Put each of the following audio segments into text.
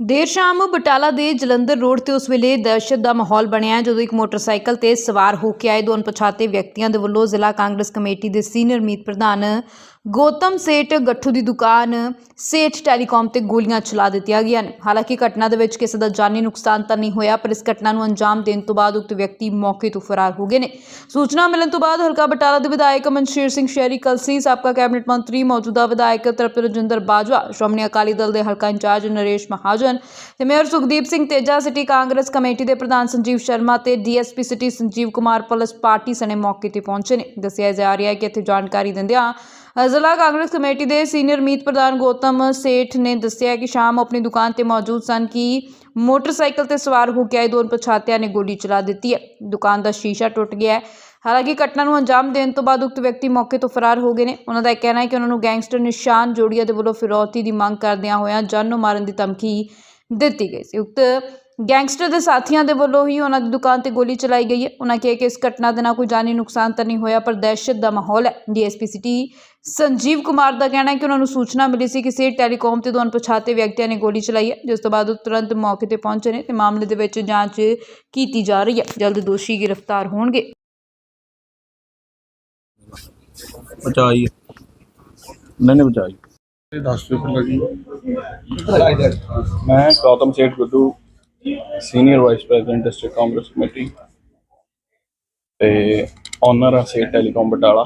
ਦੇਰ ਸ਼ਾਮ ਬਟਾਲਾ ਦੇ ਜਲੰਧਰ ਰੋਡ ਤੇ ਉਸ ਵੇਲੇ ਦਹਿਸ਼ਤ ਦਾ ਮਾਹੌਲ ਬਣਿਆ ਜਦੋਂ ਇੱਕ ਮੋਟਰਸਾਈਕਲ ਤੇ ਸਵਾਰ ਹੋ ਕੇ ਆਏ। ਦੋ ਅਣਪਛਾਤੇ ਵਿਅਕਤੀਆਂ ਦੇ ਵੱਲੋਂ ਜ਼ਿਲ੍ਹਾ ਕਾਂਗਰਸ ਕਮੇਟੀ ਦੇ ਸੀਨੀਅਰ ਮੀਤ ਪ੍ਰਧਾਨ ਗੌਤਮ ਸੇਠ ਗੱਠੂ ਦੀ ਦੁਕਾਨ ਸੇਠ ਟੈਲੀਕਾਮ ਤੇ ਗੋਲੀਆਂ ਚਲਾ ਦਿੱਤੀਆਂ ਗਈਆਂ ਨੇ। ਹਾਲਾਂਕਿ ਘਟਨਾ ਦੇ ਵਿੱਚ ਕਿਸੇ ਦਾ ਜਾਨੀ ਨੁਕਸਾਨ ਤਾਂ ਨਹੀਂ ਹੋਇਆ, ਪਰ ਇਸ ਘਟਨਾ ਨੂੰ ਅੰਜਾਮ ਦੇਣ ਤੋਂ ਬਾਅਦ ਉਕਤ ਵਿਅਕਤੀ ਮੌਕੇ ਤੋਂ ਫਰਾਰ ਹੋ ਗਏ ਨੇ। ਸੂਚਨਾ ਮਿਲਣ ਤੋਂ ਬਾਅਦ ਹਲਕਾ ਬਟਾਲਾ ਦੇ ਵਿਧਾਇਕ ਮਨਸ਼ੀਰ ਸਿੰਘ ਸ਼ਹਿਰੀ ਕਲਸੀ ਸਾਬਕਾ ਕੈਬਨਿਟ ਮੰਤਰੀ ਮੌਜੂਦਾ ਵਿਧਾਇਕ ਤ੍ਰਿਪਤ ਰਜਿੰਦਰ ਬਾਜਵਾ, ਸ਼੍ਰੋਮਣੀ ਅਕਾਲੀ ਦਲ ਦੇ ਹਲਕਾ ਇੰਚਾਰਜ ਨਰੇਸ਼ ਮਹਾਜਨ ਤੇ mayor Sukhdeep Singh Teja, city Congress committee ਦੇ ਪ੍ਰਧਾਨ ਸੰਜੀਵ ਸ਼ਰਮਾ ਤੇ DSP city Sanjeev Kumar police party ਸਣੇ ਮੌਕੇ ਤੇ ਪਹੁੰਚੇ ਨੇ। ਦੱਸਿਆ ਜਾ ਰਿਹਾ ਹੈ ਕਿ ਇੱਥੇ ਜਾਣਕਾਰੀ ਦਿੰਦਿਆਂ ਜ਼ਿਲ੍ਹਾ ਕਾਂਗਰਸ ਕਮੇਟੀ ਦੇ ਸੀਨੀਅਰ ਮੀਤ ਪ੍ਰਧਾਨ ਗੌਤਮ ਸੇਠ ਨੇ ਦੱਸਿਆ ਕਿ ਸ਼ਾਮ ਆਪਣੀ ਦੁਕਾਨ ਤੇ ਮੌਜੂਦ ਸਨ ਕਿ ਮੋਟਰਸਾਈਕਲ ਤੇ ਸਵਾਰ ਹੋ ਕੇ ਆਏ ਦੋ ਪਛਾਤਿਆਂ ਨੇ ਗੋਲੀ ਚਲਾ ਦਿੱਤੀ ਹੈ। ਦੁਕਾਨ ਦਾ ਸ਼ੀਸ਼ਾ ਟੁੱਟ ਗਿਆ ਹੈ। ਹਾਲਾਂਕਿ ਘਟਨਾ ਨੂੰ ਅੰਜਾਮ ਦੇਣ ਤੋਂ ਬਾਅਦ ਉਕਤ ਵਿਅਕਤੀ ਮੌਕੇ ਤੋਂ ਫਰਾਰ ਹੋ ਗਏ ਨੇ। ਉਹਨਾਂ ਦਾ ਇਹ ਕਹਿਣਾ ਹੈ ਕਿ ਉਹਨਾਂ ਨੂੰ ਗੈਂਗਸਟਰ ਨਿਸ਼ਾਨ ਜੋੜੀਆ ਦੇ ਵੱਲੋਂ ਫਿਰੌਤੀ ਦੀ ਮੰਗ ਕਰਦਿਆਂ ਹੋਇਆਂ ਜਾਨੋਂ ਮਾਰਨ ਦੀ ਧਮਕੀ ਦਿੱਤੀ ਗਈ ਸੀ। ਉਕਤ ਗੈਂਗਸਟਰ ਦੇ ਸਾਥੀਆਂ ਦੇ ਵੱਲੋਂ ਹੀ ਉਹਨਾਂ ਦੀ ਦੁਕਾਨ ਤੇ ਗੋਲੀ ਚਲਾਈ ਗਈ ਹੈ। ਉਹਨਾਂ ਕਿਹਾ ਕਿ ਇਸ ਘਟਨਾ ਦੇ ਨਾਲ ਕੋਈ ਜਾਨੀ ਨੁਕਸਾਨ ਤਾਂ ਨਹੀਂ ਹੋਇਆ ਪਰ ਦਹਿਸ਼ਤ ਦਾ ਮਾਹੌਲ ਹੈ। ਡੀਐਸਪੀ ਸਿਟੀ ਸੰਜੀਵ ਕੁਮਾਰ ਦਾ ਕਹਿਣਾ ਹੈ ਕਿ ਉਹਨਾਂ ਨੂੰ ਸੂਚਨਾ ਮਿਲੀ ਸੀ ਕਿ ਸੇਠ ਟੈਲੀਕਾਮ ਤੇ ਦੋ ਅਣਪਛਾਤੇ ਵਿਅਕਤੀਆਂ ਨੇ ਗੋਲੀ ਚਲਾਈ ਹੈ ਜਿਸ ਤੋਂ ਬਾਅਦ ਉਹ ਤੁਰੰਤ ਮੌਕੇ ਤੇ ਪਹੁੰਚੇ ਨੇ ਤੇ ਮਾਮਲੇ ਦੇ ਵਿੱਚ ਜਾਂਚ ਕੀਤੀ ਜਾ ਰਹੀ ਹੈ। ਜਲਦ ਦੋਸ਼ੀ ਗ੍ਰਿਫਤਾਰ ਹੋਣਗੇ। ਬਚਾਈ ਨਹੀਂ ਨਹੀਂ ਬਚਾਈ। ਮੈਂ Gautam Seth Guddu senior vice president district Congress committee ਤੇ ਓਨਰ ਆ ਸੇਠ ਟੈਲੀਕਾਮ ਬਟਾਲਾ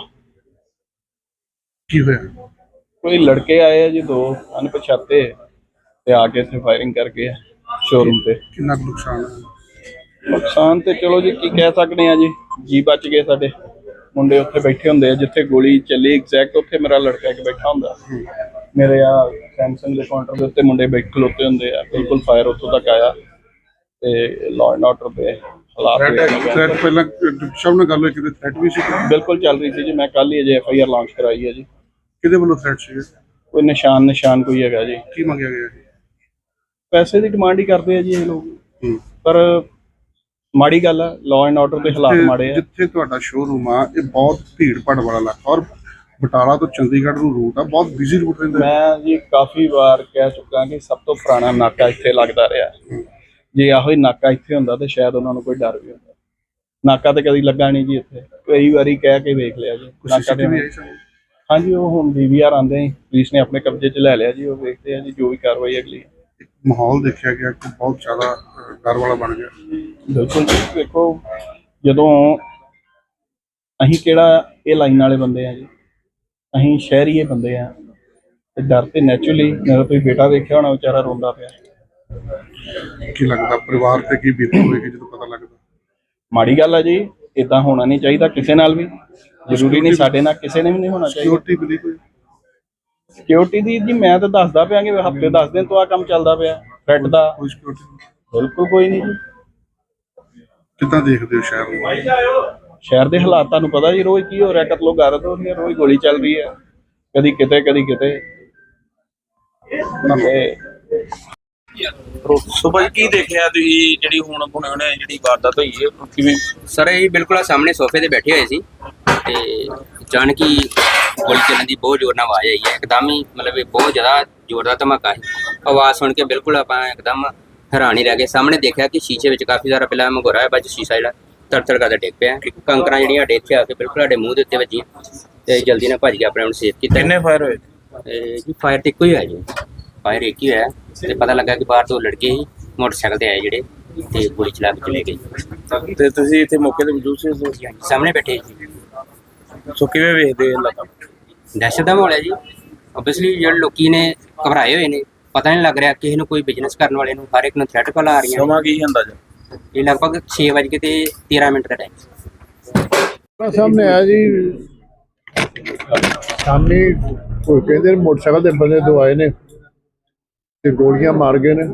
ਕੀ ਹੋਇਆ? ਕੋਈ ਲੜਕੇ ਆਏ ਆ ਜੀ ਦੋ ਅਣਪਛਾਤੇ। ਤੇ ਆ ਕੇ ਇੱਥੇ ਫਾਇਰਿੰਗ ਕਰਕੇ ਸ਼ੋਰੂਮ ਤੇ। ਕਿੰਨਾ ਕੁ ਨੁਕਸਾਨ ਨੁਕਸਾਨ ਤੇ ਚਲੋ ਜੀ ਕੀ ਕਹਿ ਸਕਦੇ ਆ ਜੀ ਜੀ ਬਚ ਗਏ ਸਾਡੇ। ਮੁੰਡੇ ਉੱਥੇ ਬੈਠੇ ਹੁੰਦੇ ਆ ਜਿੱਥੇ ਗੋਲੀ ਚੱਲੀ ਐਗਜ਼ੈਕਟ ਉੱਥੇ ਮੇਰਾ ਲੜਕਾ ਇੱਕ ਬੈਠਾ ਹੁੰਦਾ। ਮੇਰੇ ਆ ਸੈਮਸੰਗ ਦੇ ਕਾਊਂਟਰ ਦੇ ਉੱਤੇ ਮੁੰਡੇ ਬੈਠ ਖਲੋਤੇ ਹੁੰਦੇ ਆ ਬਿਲਕੁਲ ਫਾਇਰ ਉੱਥੋਂ ਤੱਕ ਆਇਆ। ਤੇ ਲਾਅ ਐਂਡ ਆਰਡਰ ਦੇ ਹਾਲਾਤ ਥ੍ਰੈਟ ਪਹਿਲਾਂ ਸਭ ਨਾਲ ਗੱਲ ਹੋਈ ਕਿਤੇ ਥ੍ਰੈਟ ਵੀ ਸੀ ਬਿਲਕੁਲ ਚੱਲ ਰਹੀ ਸੀ ਜੀ ਮੈਂ ਕੱਲ ਹੀ ਅਜੇ ਐਫ ਆਈ ਆਰ ਲਾਂਚ ਕਰਾਈ ਹੈ ਜੀ। ਕਿਹਦੇ ਵੱਲੋਂ ਥ੍ਰੈਟ ਸੀ ਕੋਈ ਨਿਸ਼ਾਨ ਨਿਸ਼ਾਨ ਕੋਈ ਹੈਗਾ ਜੀ। ਕੀ ਮੰਗਿਆ ਗਿਆ ਜੀ? ਪੈਸੇ ਦੀ ਡਿਮਾਂਡ ਹੀ ਕਰਦੇ ਆ ਜੀ ਇਹ ਲੋਕ। ਪਰ ਮਾੜੀ ਗੱਲ ਆ ਲਾਅ ਐਂਡ ਆਰਡਰ ਦੇ ਹਾਲਾਤ ਮਾੜੇ ਆ। ਜਿੱਥੇ ਤੁਹਾਡਾ ਸ਼ੋਰੂਮ ਆ ਇਹ ਬਹੁਤ ਭੀੜ ਭਾੜ ਵਾਲਾ ਇਲਾਕਾ। ਔਰ ਬਟਾਲਾ ਤੋਂ ਚੰਡੀਗੜ੍ਹ ਨੂੰ ਰੂਟ ਆ ਬਹੁਤ ਬਿਜ਼ੀ ਰੂਟ ਰਹਿੰਦਾ। ਮੈਂ ਜੀ ਕਾਫੀ ਵਾਰ ਕਹਿ ਚੁੱਕਾ ਕਿ ਸਭ ਤੋਂ ਪੁਰਾਣਾ ਨਾਕਾ ਇੱਥੇ ਲੱਗਦਾ ਰਿਹਾ। ਜੇ ਆਹੋ ਹੀ ਨਾਕਾ ਇੱਥੇ ਹੁੰਦਾ ਤੇ ਸ਼ਾਇਦ ਉਹਨਾਂ ਨੂੰ ਕੋਈ ਡਰ ਵੀ ਹੁੰਦਾ। ਨਾਕਾ ਤੇ ਕਦੀ ਲੱਗਾ ਨਹੀਂ ਜੀ ਇੱਥੇ। ਕਈ ਵਾਰੀ ਕਹਿ ਕੇ ਵੇਖ ਲਿਆ ਜੀ। ਨਾਕਾ ਤੇ? ਹਾਂਜੀ ਉਹ ਹੁਣ ਡੀਵੀਆਰ ਆਂਦੇ ਆ ਪੁਲਿਸ ਨੇ ਆਪਣੇ ਕਬਜ਼ੇ 'ਚ ਲੈ ਲਿਆ ਜੀ ਉਹ ਵੇਖਦੇ ਆ ਜੀ ਜੋ ਵੀ ਕਾਰਵਾਈ ਅਗਲੀ ਮਾਹੌਲ ਦੇਖਿਆ ਗਿਆ ਕਿ ਬਹੁਤ ਜ਼ਿਆਦਾ ਡਰ ਵਾਲਾ ਬਣ ਗਿਆ। ਬਿਲਕੁਲ ਜੀ ਦੇਖੋ ਜਦੋਂ ਅਸੀਂ ਕਿਹੜਾ ਇਹ ਲਾਈਨ ਵਾਲੇ ਬੰਦੇ ਆ ਜੀ ਅਸੀਂ ਸ਼ਹਿਰੀਏ ਬੰਦੇ ਆ ਤੇ ਡਰ ਤੇ ਨੈਚੁਰਲੀ ਮੇਰਾ ਕੋਈ ਬੇਟਾ ਦੇਖਿਆ ਹੋਣਾ ਵਿਚਾਰਾ ਰੋਂਦਾ ਪਿਆ। ਕੀ ਲੱਗਦਾ ਪਰਿਵਾਰ ਤੇ ਕੀ ਬੀਤੀ ਹੋਏਗੀ ਜਦੋਂ ਪਤਾ ਲੱਗਦਾ? ਮਾੜੀ ਗੱਲ ਆ ਜੀ ਇਦਾਂ ਹੋਣਾ ਨਹੀਂ ਚਾਹੀਦਾ ਕਿਸੇ ਨਾਲ ਵੀ। ਜ਼ਰੂਰੀ ਨਹੀਂ ਸਾਡੇ ਨਾਲ ਕਿਸੇ ਨੇ ਵੀ ਨਹੀਂ ਹੋਣਾ ਚਾਹੀਦਾ। ਸਿਕਿਉਰਿਟੀ ਮਿਲੀ ਕੋਈ? ਸਿਕਿਉਰਿਟੀ ਦੀ ਜੀ ਮੈਂ ਤਾਂ ਦੱਸਦਾ ਪਿਆ ਕਿ ਹਫ਼ਤੇ 10 ਦਿਨ ਤੋਂ ਆ ਕੰਮ ਚੱਲਦਾ ਪਿਆ ਥ੍ਰੈਟ ਦਾ। ਕੋਈ ਸਿਕਿਉਰਿਟੀ ਬਿਲਕੁਲ ਕੋਈ ਨਹੀਂ ਜੀ। ਕਿੱਦਾਂ ਦੇਖਦੇ ਹੋ ਸ਼ਹਿਰ ਨੂੰ? ਸ਼ਹਿਰ ਦੇ ਹਾਲਾਤ ਤੁਹਾਨੂੰ ਪਤਾ ਜੀ ਰੋਜ਼ ਕੀ ਹੋ ਰਿਹਾ ਕਤਲੋ ਗਾਰਤ ਹੋ ਰਹੀ ਹੈ ਰੋਜ਼ ਗੋਲੀ ਚੱਲ ਰਹੀ ਹੈ ਕਦੀ ਕਿਤੇ ਕਦੀ ਕਿਤੇ। ਤੇ ਸੁਭਾ ਜੀ ਕੀ ਦੇਖਿਆ ਤੁਸੀਂ ਜਿਹੜੀ ਹੁਣ ਹੁਣੇ ਜਿਹੜੀ ਵਾਰਦਾਤ ਹੋਈ ਹੈ ਕਿਵੇਂ? ਸਰ ਇਹ ਬਿਲਕੁਲ ਆ ਸਾਹਮਣੇ ਸੋਫੇ ਤੇ ਬੈਠੇ ਹੋਏ ਸੀ ਤੇ ਅਚਾਨਕ ਹੀ ਗੋਲੀ ਚੱਲਣ ਦੀ ਬਹੁਤ ਜ਼ੋਰ ਨਾਲ ਆਵਾਜ਼ ਆਈ ਹੈ ਇੱਕਦਮ ਹੀ ਮਤਲਬ ਇਹ ਬਹੁਤ ਜ਼ਿਆਦਾ ਜ਼ੋਰ ਦਾ ਧਮਾਕਾ ਸੀ। ਆਵਾਜ਼ ਸੁਣ ਕੇ ਬਿਲਕੁਲ ਆਪਾਂ ਇੱਕਦਮ ਹੈਰਾਨ ਰਹਿ ਗਏ। ਸਾਹਮਣੇ ਦੇਖਿਆ ਕਿ ਸ਼ੀਸ਼ੇ ਵਿੱਚ ਕਾਫੀ ਸਾਰਾ ਪਹਿਲਾਂ ਮਗੋਰਾ ਹੈ ਬਾਅਦ ਸ਼ੀਸ਼ਾ ਜਿਹੜਾ ਤੜ ਤੜ ਕਰਦਾ ਡਿੱਗ ਪਿਆ ਕੰਕਰਾਂ ਜਿਹੜੀਆਂ ਸਾਡੇ ਇੱਥੇ ਆ ਕੇ ਬਿਲਕੁਲ ਸਾਡੇ ਮੂੰਹ ਦੇ ਉੱਤੇ ਵੱਜੀਆਂ ਤੇ ਜਲਦੀ ਨਾਲ ਭੱਜ ਗਿਆ ਆਪਣੇ ਆਪ ਨੂੰ ਸੇਫ ਕੀਤਾ। ਕਿੰਨੇ ਫਾਇਰ ਹੋਏ? ਤੇ ਜੀ ਫਾਇਰ ਤੇ ਇੱਕੋ ਹੀ ਹੋਇਆ ਜੀ। ਫਾਇਰ ਇੱਕ ਹੀ ਹੋਇਆ ਤੇ ਪਤਾ ਲੱਗਾ ਕਿ ਬਾਹਰ ਤੋਂ ਲੜਕੇ ਹੀ ਮੋਟਰਸਾਈਕਲ ਤੇ ਆਏ ਜਿਹੜੇ ਤੇ ਗੋਲੀ ਚਲਾ ਕੇ ਚਲੇ ਗਏ। ਤੇ ਤੁਸੀਂ ਇੱਥੇ ਮੌਕੇ ਤੇ ਮੌਜੂਦ ਸੀ ਉਦੋਂ? ਸਾਹਮਣੇ ਬੈਠੇ ਸੀ। ਸੋ ਕਿਵੇਂ ਵੇਖਦੇ ਹੋ ਲੱਗਾ ਦਹਿਸ਼ਤ ਦਾ ਮਾਹੌਲ ਹੈ ਜੀ। ਆਬਵੀਅਸਲੀ ਜਿਹੜੇ ਲੋਕੀ ਨੇ ਘਬਰਾਏ ਹੋਏ ਨੇ ਪਤਾ ਨਹੀਂ ਲੱਗ ਰਿਹਾ ਕਿਸੇ ਨੂੰ ਕੋਈ ਬਿਜ਼ਨਸ ਕਰਨ ਵਾਲੇ ਨੂੰ ਹਰ ਇੱਕ ਨੂੰ ਥ੍ਰੈਟ ਕਾਲ ਆ ਰਹੀਆਂ ਸਮਾਂ ਕੀ ਹੁੰਦਾ ਜੀ ਇਹ ਲਗਭਗ 6 ਵਜੇ ਤੇ 13 ਮਿੰਟ ਦਾ ਟਾਈਮ ਸਾਹਮਣੇ ਆਇਆ ਜੀ। ਸ਼ਾਮੀ ਕੋਈ ਕਹਿੰਦੇ ਨੇ ਮੋਟਰਸਾਈਕਲ ਦੇ ਬੰਦੇ ਦੋ ਆਏ ਨੇ। ਤੇ ਗੋਲੀਆਂ ਮਾਰ ਗਏ ਨੇ।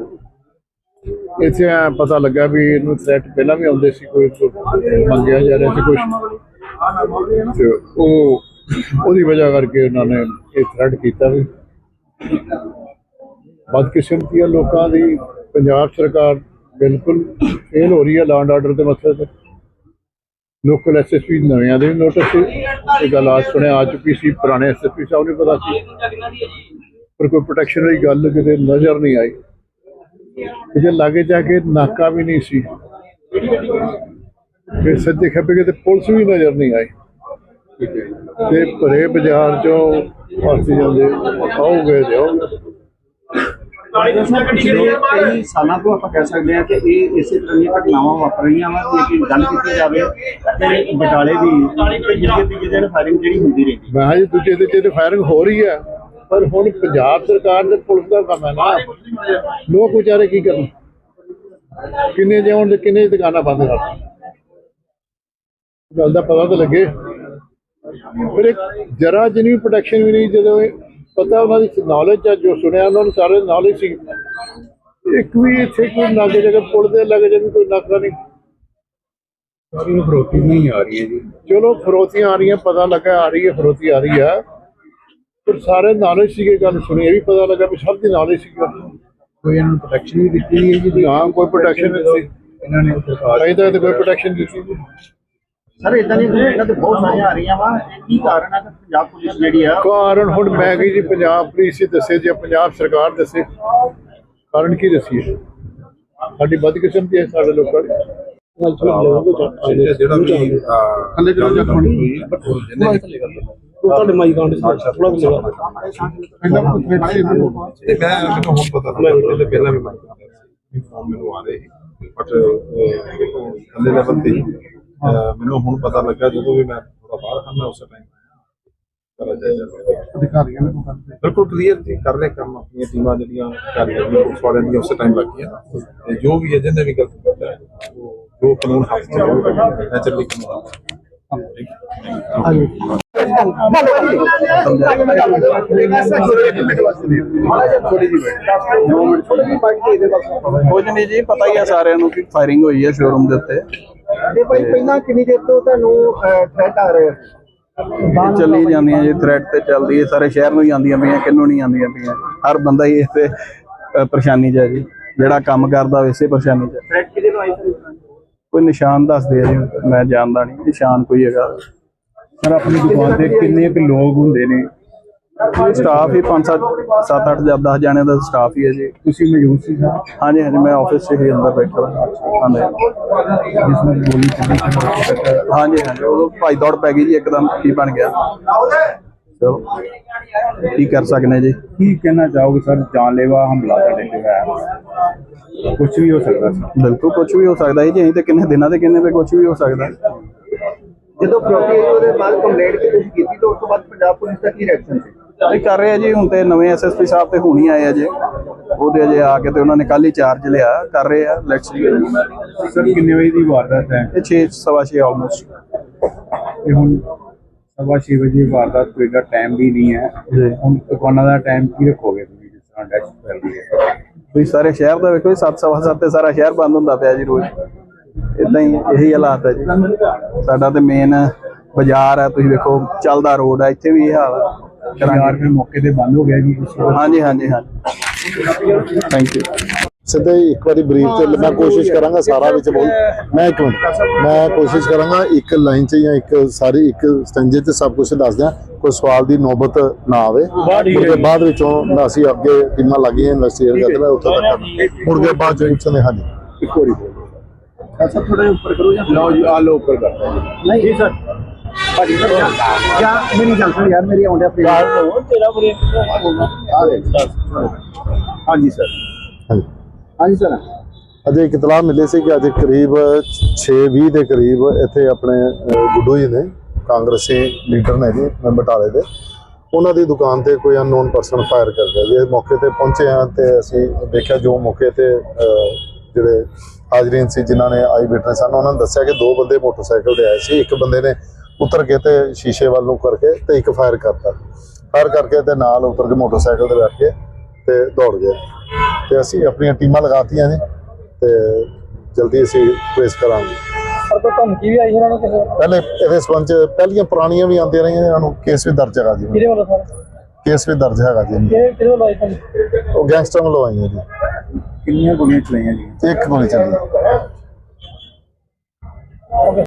ਇੱਥੇ ਐਂ ਪਤਾ ਲੱਗਾ ਵੀ ਇਹਨੂੰ ਥ੍ਰੈਟ ਪਹਿਲਾਂ ਵੀ ਆਉਂਦੇ ਸੀ, ਕੋਈ ਮੰਗਿਆ ਜਾ ਰਿਹਾ ਸੀ ਕੁਝ ਤੇ ਉਹ, ਉਹਦੀ ਵਜ੍ਹਾ ਕਰਕੇ ਉਹਨਾਂ ਨੇ ਇਹ ਥ੍ਰੈਟ ਕੀਤਾ ਵੀ। ਬਦਕਿਸਮਤੀ ਆ ਲੋਕਾਂ ਦੀ, ਪੰਜਾਬ ਸਰਕਾਰ ਬਿਲਕੁਲ ਫੇਲ ਹੋ ਰਹੀ ਹੈ ਲਾਂਡ ਆਰਡਰ ਦੇ ਮਸਲੇ ਤੇ। ਲੋਕਲ ਐਸਐਸਪੀ ਨਵਿਆਂ ਦੇ ਵੀ ਨੋਟਿਸ ਸੀ। ਇਹ ਗੱਲ ਆ ਸੁਣਿਆ ਆ ਚੁੱਕੀ ਸੀ ਪੁਰਾਣੇ ਐਸਐਸਪੀ ਸਾਹਿਬ ਨੂੰ ਪਤਾ ਸੀ। ਪਰ ਕੋਈ ਪ੍ਰੋਟੈਕਸ਼ਨ ਵਾਲੀ ਗੱਲ ਕਿਤੇ ਨਜ਼ਰ ਨਹੀਂ ਆਈ। ਇਹਦੇ ਲਾਗੇ ਜਾ ਕੇ ਨਾਕਾ ਵੀ ਨਹੀਂ ਸੀ। ਫਿਰ ਸੱਜੇ ਖੱਬੇ ਕਿਤੇ ਪੁਲਿਸ ਵੀ ਨਜ਼ਰ ਨਹੀਂ ਆਈ। ਤੇ ਭਰੇ ਬਾਜ਼ਾਰ ਚੋਂ ਵਾਸੀ ਜਾਂਦੇ ਤੇ ਆਉਗੇ ਪਿਛਲੇ ਕਈ ਸਾਲਾਂ ਤੋਂ ਆਪਾਂ ਕਹਿ ਸਕਦੇ ਹਾਂ ਕਿ ਇਹ ਇਸੇ ਤਰ੍ਹਾਂ ਦੀਆਂ ਘਟਨਾਵਾਂ ਵਾਪਰ ਰਹੀਆਂ ਵਾ ਲੇਕਿਨ ਗੱਲ ਕੀਤੀ ਜਾਵੇ ਤੇ ਬਟਾਲੇ ਦੀ ਜਿੱਥੇ ਤੀਜੇ ਦਿਨ ਫਾਇਰਿੰਗ ਜਿਹੜੀ ਹੁੰਦੀ ਰਹਿੰਦੀ ਮੈਂ ਜੀ ਦੂਜੇ ਤੇ ਤੇ ਫਾਇਰਿੰਗ ਹੋ ਰਹੀ ਹੈ ਪਰ ਹੁਣ ਪੰਜਾਬ ਸਰਕਾਰ ਦੇ ਪੁਲਿਸ ਦਾ ਕੰਮ ਹੈ ਨਾ ਲੋਕ ਵਿਚਾਰੇ ਕੀ ਕਰਨ? ਕਿੰਨੇ ਜਿਉਣ ਤੇ ਕਿੰਨੇ ਦੁਕਾਨਾਂ ਬੰਦ ਕਰ ਗੱਲ ਦਾ ਪਤਾ ਤਾਂ ਲੱਗੇ। ਫਿਰ ਇੱਕ ਜਰਾ ਜਿੰਨੀ ਪ੍ਰੋਟੈਕਸ਼ਨ ਵੀ ਨਹੀਂ ਜਦੋਂ ਪਤਾ ਉਹਨਾਂ ਦੀ ਨੌਲੇਜ ਆ ਜੋ ਸੁਣਿਆ ਉਹਨਾਂ ਨੂੰ ਸਾਰੇ ਨੌਲੇਜ ਸੀ। ਇੱਕ ਵੀ ਇੱਥੇ ਕੋਈ ਨਾਗੇ ਜਗ੍ਹਾ ਪੁਲ ਦੇ ਲੱਗੇ ਜੇ ਵੀ ਕੋਈ ਨਾਕਾ ਨਹੀਂ। ਸਾਰੀ ਫਰੋਤੀ ਨਹੀਂ ਆ ਰਹੀ ਹੈ ਜੀ। ਚਲੋ ਫਰੋਤੀਆਂ ਆ ਰਹੀਆਂ ਪਤਾ ਲੱਗਾ ਆ ਰਹੀ ਹੈ ਫਰੋਤੀ ਆ ਰਹੀ ਹੈ ਪਰ ਸਾਰੇ ਨੌਲੇਜ ਸੀਗੇ ਗੱਲ ਸੁਣੀ ਇਹ ਵੀ ਪਤਾ ਲੱਗਾ ਵੀ ਸਭ ਦੀ ਨੌਲੇਜ ਸੀ ਕੋਈ ਇਹਨਾਂ ਨੂੰ ਪ੍ਰੋਟੈਕਸ਼ਨ ਵੀ ਦਿੱਤੀ ਹੈ ਜੀ ਹਾਂ ਕੋਈ ਪ੍ਰੋਟੈਕਸ਼ਨ ਨਹੀਂ ਦਿੱਤੀ। ਇਹਨਾਂ ਨੇ ਅਜੇ ਤੱਕ ਤਾਂ ਕੋਈ ਪ੍ਰੋਟੈਕਸ਼ਨ ਦਿੱਤੀ। ਨਹੀਂ ਸਰ ਇਦਾਂ ਦੀਆਂ ਕੰਪਲੇਂਟਾਂ ਤੇ ਬਹੁਤ ਸਾਰੀਆਂ ਆ ਰਹੀਆਂ ਵਾ। ਇਹ ਕੀ ਕਾਰਨ ਹੈ ਕਿ ਪੰਜਾਬ ਪੁਲਿਸ ਜਿਹੜੀ ਆ ਕਾਰਨ ਹੁਣ ਮੈਂ ਕੀ ਜੀ ਪੰਜਾਬ ਪੁਲਿਸ ਹੀ ਦੱਸੇ ਜਾਂ ਪੰਜਾਬ ਸਰਕਾਰ ਦੱਸੇ ਕਾਰਨ ਕੀ ਦੱਸੀਏ? ਸਾਡੀ ਬਦਕਿਸਮਤੀ ਹੈ ਸਾਡੇ ਲੋਕਾਂ ਦੀ। ਜਿਹੜਾ ਵੀ ਥੱਲੇ ਚਲੋ ਜਾ ਹੋਈ ਤੁਹਾਡੇ ਮਾਈਕ ਆਉਂਦੇ ਥੋੜਾ ਬੋਲੇਗਾ ਪਹਿਲਾਂ ਕੁਝ ਵਿੱਚ ਸੀ ਮੈਨੂੰ ਤੇ ਮੈਂ ਮੈਨੂੰ ਹੁਣ ਪਤਾ ਲੱਗਾ ਕਿ ਪਹਿਲਾਂ ਵੀ ਮੈਂ ਫੋਨ ਮੈਨੂੰ ਆ ਰਹੇ ਬਟ ਥੱਲੇ ਲੈਵਲ ਤੇ ਮੈਨੂੰ ਹੁਣ ਪਤਾ ਲੱਗਾ ਜਦੋਂ ਵੀ ਮੈਂ ਥੋੜਾ ਬਾਹਰ ਹਾਂ ਮੈਂ ਉਸੇ ਟਾਈਮ ਅਧਿਕਾਰੀਆਂ ਨੇ ਬਿਲਕੁਲ ਕਲੀਅਰ ਜੀ ਕਰ ਰਹੇ ਕੰਮ ਆਪਣੀਆਂ ਟੀਮਾਂ ਜਿਹੜੀਆਂ ਕਰ ਰਹੀਆਂ ਪੁਲਿਸ ਵਾਲਿਆਂ ਦੀਆਂ ਉਸੇ ਟਾਈਮ ਲੱਗੀਆਂ। ਤੇ ਜੋ ਵੀ ਹੈ ਜਿਹਨੇ ਵੀ ਗਲਤੀ ਹੈ ਉਹ ਜੋ ਕਾਨੂੰਨ ਹੱਥ ਚ ਹੋਊਗਾ ਨੈਚੁਰਲੀ ਕਾਨੂੰਨ ਕੁਝ ਨਹੀਂ ਜੀ ਪਤਾ ਹੀ ਆ ਸਾਰਿਆਂ ਨੂੰ ਕਿ ਫਾਇਰਿੰਗ ਹੋਈ ਹੈ ਸ਼ੋਰੂਮ ਦੇ ਉੱਤੇ। ਤੇ ਭਾਈ ਪਹਿਲਾਂ ਕਿੰਨੀ ਦੇਰ ਤੋਂ ਤੁਹਾਨੂੰ ਥ੍ਰੈਟ ਆ ਰਿਹਾ ਇਹ ਚੱਲੀ ਜਾਂਦੀਆਂ ਜੀ ਥ੍ਰੈਡ ਤੇ ਚੱਲਦੀ ਹੈ ਸਾਰੇ ਸ਼ਹਿਰ ਨੂੰ ਹੀ ਆਉਂਦੀਆਂ ਪਈਆਂ ਕਿੰਨੂੰ ਨਹੀਂ ਆਉਂਦੀਆਂ ਪਈਆਂ। ਹਰ ਬੰਦਾ ਹੀ ਇੱਥੇ ਅਹ, ਪਰੇਸ਼ਾਨੀ 'ਚ ਹੈ ਜੀ। ਜਿਹੜਾ ਕੰਮ ਕਰਦਾ ਵੈਸੇ ਪਰੇਸ਼ਾਨੀ 'ਚ। ਥ੍ਰੈਟ ਕਿਹਦੇ ਨੂੰ ਆਈ ਸਰ ਕੋਈ ਨਿਸ਼ਾਨ ਦੱਸਦੇ ਆ ਜੀ ਮੈਂ ਜਾਣਦਾ ਨਹੀਂ ਨਿਸ਼ਾਨ ਕੋਈ ਹੈਗਾ। ਸਰ ਆਪਣੀ ਦੁਕਾਨ ਤੇ ਕਿੰਨੇ ਕੁ ਲੋਕ ਹੁੰਦੇ ਨੇ? ਸਟਾਫ ਹੀ 5 7 7 8 ਜਾਂ 10 ਜਾਣਿਆਂ ਦਾ ਸਟਾਫ ਹੀ ਹੈ ਜੀ। ਤੁਸੀਂ ਮੌਜੂਦ ਸੀ ਸਰ? ਹਾਂਜੀ ਹਾਂਜੀ ਮੈਂ ਆਫਿਸ 'ਚ ਹੀ ਅੰਦਰ ਬੈਠਾ ਹਾਂ। ਹਾਂਜੀ। ਜਿਸ ਵਿੱਚ ਗੋਲੀ ਚੱਲੀ ਹਾਂਜੀ ਹਾਂਜੀ ਉਹ ਭਾਈ ਦੌੜ ਪੈ ਗਈ ਜੀ ਇੱਕਦਮ ਕੀ ਬਣ ਗਿਆ। ਚਲੋ ਕੀ ਕਰ ਸਕਨੇ ਜੀ? ਕੀ ਕਹਿਣਾ ਚਾਹੋਗੇ ਸਰ? ਜਾਨਲੇਵਾ ਹਮਲਾ ਕੁਝ ਵੀ ਹੋ ਸਕਦਾ ਸੀ। ਬਿਲਕੁਲ ਕੁਝ ਵੀ ਹੋ ਸਕਦਾ ਹੈ ਜੀ ਅਸੀਂ ਤੇ ਕਿੰਨੇ ਦਿਨਾਂ ਦੇ ਕਿੰਨੇ ਤੇ ਕੁਝ ਵੀ ਹੋ ਸਕਦਾ। ਜਦੋਂ ਹੋਈ ਉਹਦੇ ਬਾਅਦ ਕੰਪਲੇਂਟ ਕੀਤੀ ਤਾਂ ਉਸ ਤੋਂ ਬਾਅਦ ਪੰਜਾਬ ਪੁਲਿਸ ਦਾ ਕੀ ਰਿਐਕਸ਼ਨ ਸੀ? ਇਹ ਕਰ ਰਹੇ ਆ ਜੀ ਹੁਣ ਤੇ ਨਵੇਂ ਐਸਐਸਪੀ ਸਾਹਿਬ ਤੇ ਹੁਣੀ ਆਏ ਆ ਜੀ। ਉਹਦੇ ਅਜੇ ਆ ਕੇ ਤੇ ਉਹਨਾਂ ਨੇ ਕੱਲ ਹੀ ਚਾਰਜ ਲਿਆ ਕਰ ਰਹੇ ਆ ਲੈਟਸ ਸੀ ਸਰ ਕਿੰਨੇ ਵਜੇ ਦੀ ਵਾਰਦਾਤ ਹੈ? ਇਹ 6 ਸਵਾ 6 ਆਲਮੋਸਟ ਇਹ ਹੁਣ ਸਵਾ ਵਜੇ ਵਾਰਦਾਤ ਕੋਈ ਦਾ ਟਾਈਮ ਵੀ ਨਹੀਂ ਹੈ। ਹੁਣ ਦੁਕਾਨਾਂ ਦਾ ਟਾਈਮ ਕੀ ਰੱਖੋਗੇ ਤੁਸੀਂ ਜਿਸ ਤਰ੍ਹਾਂ ਡੈਸ਼ ਕਰ ਰਹੀ ਹੈ? ਤੁਸੀਂ ਸਾਰੇ ਸ਼ਹਿਰ ਦਾ ਵੇਖੋ 7 ਸਵਾ 7 ਤੇ ਸਾਰਾ ਸ਼ਹਿਰ ਬੰਦ ਹੁੰਦਾ ਪਿਆ ਜੀ ਰੋਜ਼। ਇਦਾਂ ਹੀ ਇਹੀ ਹਾਲਾਤ ਹੈ ਜੀ। ਸਾਡਾ ਤੇ ਮੇਨ ਬਾਜ਼ਾਰ ਹੈ ਤੁਸੀਂ ਵੇਖੋ ਚੱਲਦਾ ਰੋਡ ਹੈ ਇੱਥੇ ਵੀ ਇਹ ਹਾਲ ਹੈ ਯਾਰ ਫਿਰ ਮੌਕੇ ਤੇ ਬੰਦ ਹੋ ਗਿਆ ਜੀ। ਹਾਂਜੀ ਹਾਂਜੀ ਹਾਂਜੀ। ਥੈਂਕ ਯੂ ਸਿੱਧੇ ਹੀ ਇੱਕ ਵਾਰੀ ਬਰੀਫ ਤੇ ਮੈਂ ਕੋਸ਼ਿਸ਼ ਕਰਾਂਗਾ ਸਾਰਾ ਵਿੱਚ ਬੋਲ। ਮੈਂ ਇੱਕ ਮਿੰਟ। ਮੈਂ ਕੋਸ਼ਿਸ਼ ਕਰਾਂਗਾ ਇੱਕ ਲਾਈਨ 'ਚ ਜਾਂ ਇੱਕ ਸਾਰੀ ਇੱਕ ਸਟੰਜੇ 'ਚ ਸਭ ਕੁਝ ਦੱਸ ਦਿਆਂ। ਕੋਈ ਸਵਾਲ ਦੀ ਨੌਬਤ ਨਾ ਆਵੇ। ਮੁਰਗੇ ਬਾਅਦ ਵਿੱਚੋਂ ਮੈਂ ਅਸੀਂ ਅੱਗੇ ਟੀਮਾਂ ਲੱਗੀਆਂ ਇਨਵੈਸਟੀਗੇਟ ਕਰਦੇ ਮੈਂ ਉੱਥੇ ਤੱਕ ਮੁਰਗੇ ਬਾਅਦ ਚ ਪੁੱਛਣੇ ਹਾਂਜੀ। ਇੱਕ ਵਾਰੀ। ਬੋਲ ਸਰ ਥੋੜਾ ਉੱਪਰ ਕਰੋ ਜਾਂ ਲਓ ਜੀ ਆ ਲੋ ਉੱਪਰ ਕਰਤਾ ਨਹੀਂ। ਜੀ ਸਰ। ਭਾਜੀ ਸਰ ਜਾਂ ਮੇਰੀ ਗੱਲ ਸੁਣ ਯਾਰ ਮੇਰੀ ਆਉਂਦਿਆ ਪਲੀਜ਼ ਤੇਰਾ ਬਰੇ ਹਾਂਜੀ ਸਰ। ਹਾਂਜੀ। ਹਾਂਜੀ ਸਰ। ਅਜੇ ਇਤਲਾਹ ਮਿਲੀ ਸੀ ਕਿ ਅੱਜ ਕਰੀਬ 6:20 ਦੇ ਕਰੀਬ ਇੱਥੇ ਆਪਣੇ ਗੁੱਡੂ ਜੀ ਨੇ, ਕਾਂਗਰਸੀ ਲੀਡਰ ਨੇ ਜੀ ਬਟਾਲੇ ਦੇ, ਉਹਨਾਂ ਦੀ ਦੁਕਾਨ ਤੇ ਕੋਈ ਅਨਨੋਨ ਪਰਸਨ ਫਾਇਰ ਕਰ ਗਿਆ ਜੀ। ਮੌਕੇ ਤੇ ਪਹੁੰਚੇ ਹਾਂ ਤੇ ਅਸੀਂ ਦੇਖਿਆ ਜੋ ਮੌਕੇ ਤੇ ਜਿਹੜੇ ਹਾਜ਼ਰੀਨ ਸੀ, ਜਿਨ੍ਹਾਂ ਨੇ ਆਈ ਬੈਠੇ ਸਨ, ਉਹਨਾਂ ਨੇ ਦੱਸਿਆ ਕਿ ਦੋ ਬੰਦੇ ਮੋਟਰਸਾਈਕਲ ਤੇ ਆਏ ਸੀ। ਇੱਕ ਬੰਦੇ ਨੇ ਉਤਰ ਕੇ ਤੇ ਸ਼ੀਸ਼ੇ ਵੱਲ ਨੂੰ ਕਰਕੇ ਤੇ ਇੱਕ ਫਾਇਰ ਕਰਤਾ। ਫਾਇਰ ਕਰਕੇ ਤੇ ਨਾਲ ਉਤਰ ਕੇ ਮੋਟਰਸਾਈਕਲ ਤੇ ਬੈਠ ਕੇ ਤੇ ਦੌੜ ਗਏ ਤੇ ਅਸੀਂ ਆਪਣੀਆਂ ਟੀਮਾਂ ਲਗਾਤੀਆਂ ਨੇ ਤੇ ਜਲਦੀ ਅਸੀਂ ਟ੍ਰੇਸ ਕਰਾਂਗੇ। ਪਰ ਕੋਈ ਧਮਕੀ ਵੀ ਆਈ ਇਹਨਾਂ ਨੂੰ ਕਿਸੇ ਪਹਿਲੇ ਇਹਦੇ ਸੰਬੰਧ ਚ ਪਹਿਲੀਆਂ ਪੁਰਾਣੀਆਂ ਵੀ ਆਉਂਦੀਆਂ ਰਹੀਆਂ ਇਹਨਾਂ ਨੂੰ ਕੇਸ ਵੀ ਦਰਜ ਹੈਗਾ ਜੀ। ਕਿਹਦੇ ਵੱਲੋਂ ਸਰ? ਕੇਸ ਵੀ ਦਰਜ ਹੈਗਾ ਜੀ। ਕਿਹਦੇ ਕਿਹਦੇ ਵੱਲੋਂ ਆਈ ਤੁਹਾਨੂੰ? ਉਹ ਗੈਂਗਸਟਰ ਵੱਲੋਂ ਆਈਆਂ ਜੀ। ਕਿੰਨੀਆਂ ਗੋਲੀਆਂ ਚਲਾਈਆਂ ਜੀ ਇੱਕ ਗੋਲੀ ਚੱਲੀ।